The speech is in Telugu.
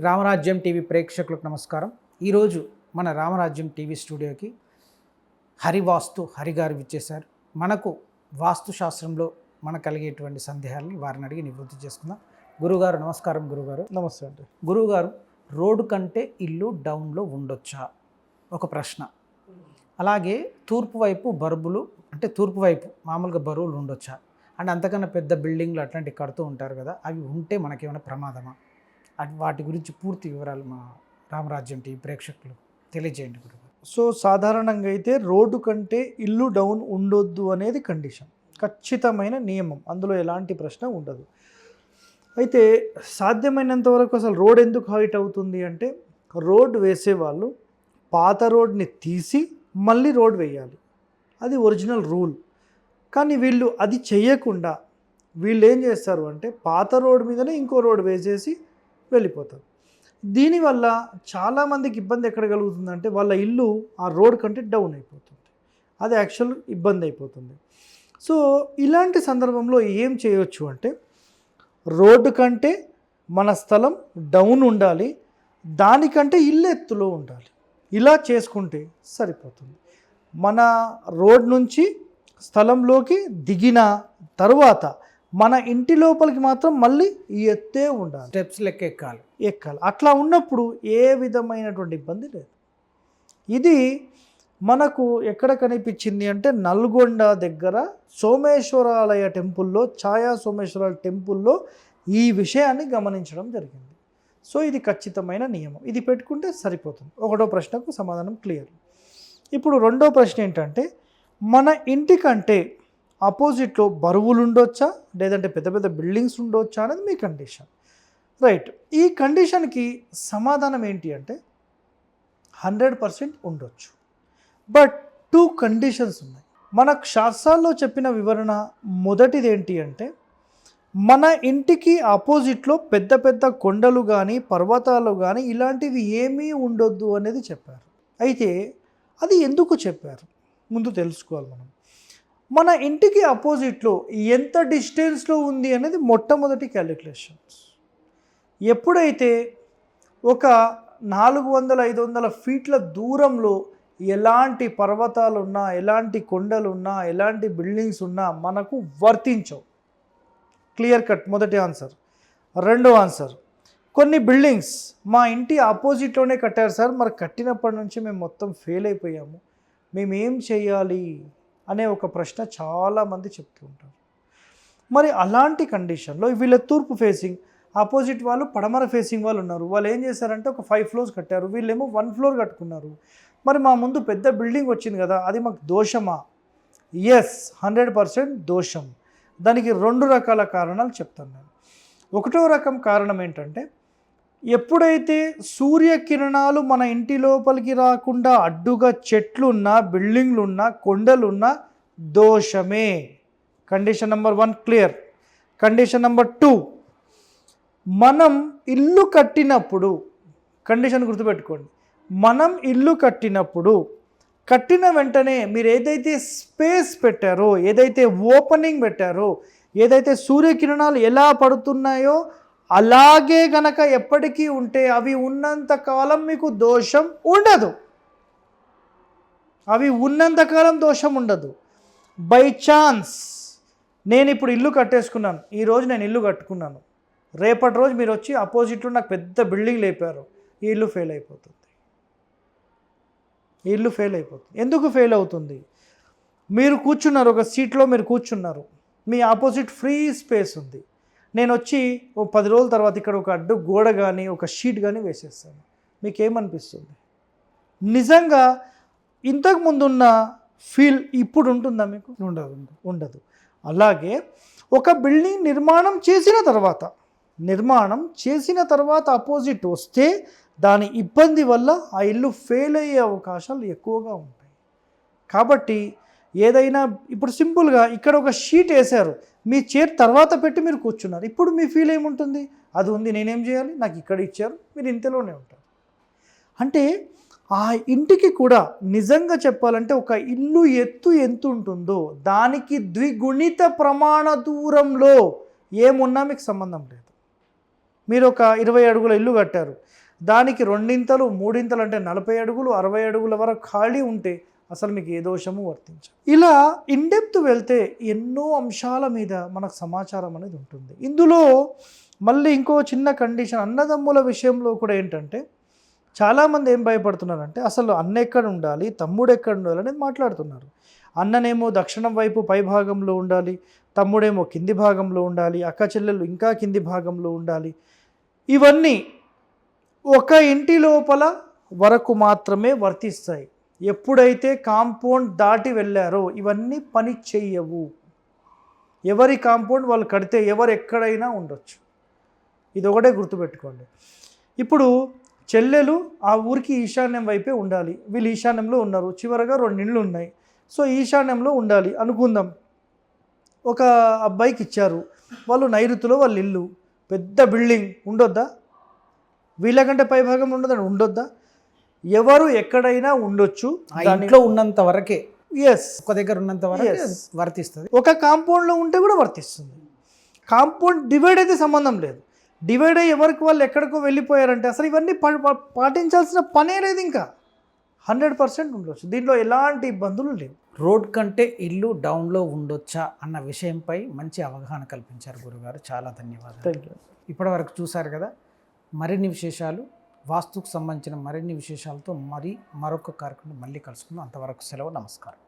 రామరాజ్యం టీవీ ప్రేక్షకులకు నమస్కారం. ఈరోజు మన రామరాజ్యం టీవీ స్టూడియోకి హరివాస్తు హరిగారు విచ్చేశారు. మనకు వాస్తు శాస్త్రంలో మనకు కలిగేటువంటి సందేహాలని వారిని అడిగి నివృత్తి చేసుకుందాం. గురుగారు నమస్కారం గురుగారు నమస్తే అండి. గురువుగారు రోడ్డు కంటే ఇల్లు డౌన్లో ఉండొచ్చా? ఒక ప్రశ్న. అలాగే తూర్పు వైపు బరువులు అంటే తూర్పు వైపు మామూలుగా బరువులు ఉండొచ్చా? అండ్ అంతకన్నా పెద్ద బిల్డింగ్లు అట్లాంటివి కడుతూ ఉంటారు కదా అవి ఉంటే మనకేమైనా ప్రమాదమా? వాటి గురించి పూర్తి వివరాలు మా రామరాజ్యం టీవీ ప్రేక్షకులు తెలియజేయండి గురువు సో సాధారణంగా అయితే రోడ్డు కంటే ఇల్లు డౌన్ ఉండొద్దు అనేది కండిషన్ ఖచ్చితమైన నియమం. అందులో ఎలాంటి ప్రశ్న ఉండదు. అయితే సాధ్యమైనంత వరకు అసలు రోడ్ ఎందుకు హైట్ అవుతుంది అంటే రోడ్ వేసేవాళ్ళు పాత రోడ్ని తీసి మళ్ళీ రోడ్ వేయాలి. అది ఒరిజినల్ రూల్. కానీ వీళ్ళు అది చేయకుండా వీళ్ళు ఏం చేస్తారు అంటే పాత రోడ్ మీదనే ఇంకో రోడ్ వేసేసి వెళ్ళిపోతారు. దీనివల్ల చాలామందికి ఇబ్బంది ఎక్కడ కలుగుతుందంటే వాళ్ళ ఇల్లు ఆ రోడ్ కంటే డౌన్ అయిపోతుంది. అది యాక్చువల్ ఇబ్బంది అయిపోతుంది. సో ఇలాంటి సందర్భంలో ఏం చేయొచ్చు అంటే రోడ్డు కంటే మన స్థలం డౌన్ ఉండాలి దానికంటే ఇల్లు ఎత్తులో ఉండాలి. ఇలా చేసుకుంటే సరిపోతుంది. మన రోడ్ నుంచి స్థలంలోకి దిగిన తర్వాత మన ఇంటి లోపలికి మాత్రం మళ్ళీ ఈ ఎత్తే ఉండాలి. స్టెప్స్ లెక్క ఎక్కాలి. ఎక్కాలి. అట్లా ఉన్నప్పుడు ఏ విధమైనటువంటి ఇబ్బంది లేదు. ఇది మనకు ఎక్కడ కనిపించింది అంటే నల్గొండ దగ్గర సోమేశ్వరాలయ టెంపుల్లో ఛాయా సోమేశ్వరాల టెంపుల్లో ఈ విషయాన్ని గమనించడం జరిగింది. సో ఇది ఖచ్చితమైన నియమం. ఇది పెట్టుకుంటే సరిపోతుంది. ఒకటో ప్రశ్నకు సమాధానం క్లియర్. ఇప్పుడు రెండో ప్రశ్న ఏంటంటే మన ఇంటికంటే ఆపోజిట్లో బరువులు ఉండొచ్చా? లేదంటే పెద్ద పెద్ద బిల్డింగ్స్ ఉండొచ్చా అనేది మీ కండిషన్. రైట్. ఈ కండిషన్కి సమాధానం ఏంటి అంటే హండ్రెడ్ పర్సెంట్ ఉండొచ్చు. బట్ టూ కండిషన్స్ ఉన్నాయి. మన శాస్త్రాల్లో చెప్పిన వివరణ మొదటిది ఏంటి అంటే మన ఇంటికి ఆపోజిట్లో పెద్ద పెద్ద కొండలు కానీ పర్వతాలు కానీ ఇలాంటివి ఏమీ ఉండొద్దు అనేది చెప్పారు. అయితే అది ఎందుకు చెప్పారు? ముందు తెలుసుకోవాలి మనం. మన ఇంటికి అపోజిట్లో ఎంత డిస్టెన్స్లో ఉంది అనేది మొట్టమొదటి క్యాలిక్యులేషన్స్. ఎప్పుడైతే ఒక నాలుగు వందల ఐదు వందల ఫీట్ల దూరంలో ఎలాంటి పర్వతాలు ఉన్నా ఎలాంటి కొండలు ఉన్నా ఎలాంటి బిల్డింగ్స్ ఉన్నా మనకు వర్తించవు. క్లియర్ కట్ మొదటి ఆన్సర్. రెండో ఆన్సర్. కొన్ని బిల్డింగ్స్ మా ఇంటి ఆపోజిట్లోనే కట్టారు సార్. మరి కట్టినప్పటి నుంచి మేము మొత్తం ఫెయిల్ అయిపోయాము. మేము ఏం చేయాలి? అనే ఒక ప్రశ్న చాలామంది చెప్తూ ఉంటారు. మరి అలాంటి కండిషన్లో వీళ్ళ తూర్పు ఫేసింగ్ ఆపోజిట్ వాళ్ళు పడమర ఫేసింగ్ వాళ్ళు ఉన్నారు. వాళ్ళు ఏం చేశారంటే ఒక ఫైవ్ ఫ్లోర్స్ కట్టారు. వీళ్ళేమో వన్ ఫ్లోర్ కట్టుకున్నారు. మరి మా ముందు పెద్ద బిల్డింగ్ వచ్చింది కదా అది మాకు దోషమా? ఎస్ హండ్రెడ్ పర్సెంట్ దోషం. దానికి రెండు రకాల కారణాలు చెప్తాను నేను. ఒకటో రకం కారణం ఏంటంటే ఎప్పుడైతే సూర్యకిరణాలు మన ఇంటి లోపలికి రాకుండా అడ్డుగా చెట్లున్నా బిల్డింగ్లున్నా కొండలున్నా దోషమే. Condition number one clear. Condition number two. మనం ఇల్లు కట్టినప్పుడు కండిషన్ గుర్తుపెట్టుకోండి. మనం ఇల్లు కట్టినప్పుడు కట్టిన వెంటనే మీరు ఏదైతే స్పేస్ పెట్టారో ఏదైతే ఓపెనింగ్ పెట్టారో ఏదైతే సూర్యకిరణాలు ఎలా పడుతున్నాయో అలాగే గనక ఎప్పటికీ ఉంటే అవి ఉన్నంత కాలం మీకు దోషం ఉండదు. అవి ఉన్నంతకాలం దోషం ఉండదు. బై ఛాన్స్ నేను ఇప్పుడు ఇల్లు కట్టేసుకున్నాను. ఈరోజు నేను ఇల్లు కట్టుకున్నాను. రేపటి రోజు మీరు వచ్చి అపోజిట్లో నాకు పెద్ద బిల్డింగ్ లేపారు. ఈ ఇల్లు ఫెయిల్ అయిపోతుంది. ఈ ఇల్లు ఫెయిల్ అయిపోతుంది. ఎందుకు ఫెయిల్ అవుతుంది? మీరు కూర్చున్నారు ఒక సీట్లో మీరు కూర్చున్నారు. మీ ఆపోజిట్ ఫ్రీ స్పేస్ ఉంది. నేను వచ్చి ఓ పది రోజుల తర్వాత ఇక్కడ ఒక అడ్డు గోడ కానీ ఒక షీట్ కానీ వేసేస్తాను. మీకేమనిపిస్తుంది? నిజంగా ఇంతకు ముందున్న ఫీల్ ఇప్పుడు ఉంటుందా మీకు ఉండదు. ఉండదు. అలాగే ఒక బిల్డింగ్ నిర్మాణం చేసిన తర్వాత నిర్మాణం చేసిన తర్వాత అపోజిట్ వస్తే దాని ఇబ్బంది వల్ల ఆ ఇల్లు ఫెయిల్ అయ్యే అవకాశాలు ఎక్కువగా ఉంటాయి. కాబట్టి ఏదైనా ఇప్పుడు సింపుల్గా ఇక్కడ ఒక షీట్ వేశారు. మీ చైర్ తర్వాత పెట్టి మీరు కూర్చున్నారు. ఇప్పుడు మీ ఫీల్ ఏముంటుంది? అది ఉంది నేనేం చేయాలి? నాకు ఇక్కడ ఇచ్చారు మీరు ఇంతలోనే ఉంటారు. అంటే ఆ ఇంటికి కూడా నిజంగా చెప్పాలంటే ఒక ఇల్లు ఎత్తు ఎంత ఉంటుందో దానికి ద్విగుణిత ప్రమాణ దూరంలో ఏమున్నా మీకు సంబంధం లేదు. మీరు ఒక ఇరవై అడుగుల ఇల్లు కట్టారు. దానికి రెండింతలు మూడింతలు అంటే నలభై అడుగులు అరవై అడుగుల వరకు ఖాళీ ఉంటే అసలు మీకు ఏ దోషము వర్తించదు. ఇలా ఇన్డెప్త్ వెళ్తే ఎన్నో అంశాల మీద మనకు సమాచారం అనేది ఉంటుంది. ఇందులో మళ్ళీ ఇంకో చిన్న కండిషన్ అన్నదమ్ముల విషయంలో కూడా ఏంటంటే చాలామంది ఏం భయపడుతున్నారంటే అసలు అన్న ఎక్కడ ఉండాలి తమ్ముడు ఎక్కడ ఉండాలి అనేది మాట్లాడుతున్నారు. అన్ననేమో దక్షిణం వైపు పై భాగంలో ఉండాలి తమ్ముడేమో కింది భాగంలో ఉండాలి అక్క చెల్లెలు ఇంకా కింది భాగంలో ఉండాలి. ఇవన్నీ ఒక ఇంటి లోపల వరకు మాత్రమే వర్తిస్తాయి. ఎప్పుడైతే కాంపౌండ్ దాటి వెళ్ళారో ఇవన్నీ పని చెయ్యవు. ఎవరి కాంపౌండ్ వాళ్ళు కడితే ఎవరు ఎక్కడైనా ఉండొచ్చు. ఇది ఒకటే గుర్తుపెట్టుకోండి. ఇప్పుడు చెల్లెలు ఆ ఊరికి ఈశాన్యం వైపే ఉండాలి. వీళ్ళు ఈశాన్యంలో ఉన్నారు. చివరగా రెండు ఇండ్లు ఉన్నాయి. సో ఈశాన్యంలో ఉండాలి. అనుకుందాం. ఒక అబ్బాయికి ఇచ్చారు. వాళ్ళు నైరుతిలో వాళ్ళ ఇల్లు. పెద్ద బిల్డింగ్ ఉండొద్దా? వీళ్ళకంటే పై భాగం ఉండొద్దా? ఎవరు ఎక్కడైనా ఉండొచ్చు. ఆ ఇంట్లో ఉన్నంత వరకే. ఎస్ ఒక దగ్గర ఉన్నంత వరకే. వర్తిస్తుంది. ఒక కాంపౌండ్లో ఉంటే కూడా వర్తిస్తుంది. కాంపౌండ్ డివైడ్ అయితే సంబంధం లేదు. డివైడ్ అయ్యి ఎవరికి వాళ్ళు ఎక్కడికో వెళ్ళిపోయారంటే అసలు ఇవన్నీ పాటించాల్సిన పనే లేదు ఇంకా. హండ్రెడ్ పర్సెంట్ ఉండొచ్చు. దీంట్లో ఎలాంటి ఇబ్బందులు లేవు. రోడ్ కంటే ఇల్లు డౌన్లో ఉండొచ్చా అన్న విషయంపై మంచి అవగాహన కల్పించారు గురుగారు. చాలా ధన్యవాదాలు. థ్యాంక్ యూ ఇప్పటి వరకు చూశారు కదా. మరిన్ని విశేషాలు. వాస్తుకు సంబంధించిన మరిన్ని విశేషాలతో మరి మరొక కార్యక్రమం మళ్ళీ కలుసుకుందాం. అంతవరకు సెలవు నమస్కారం.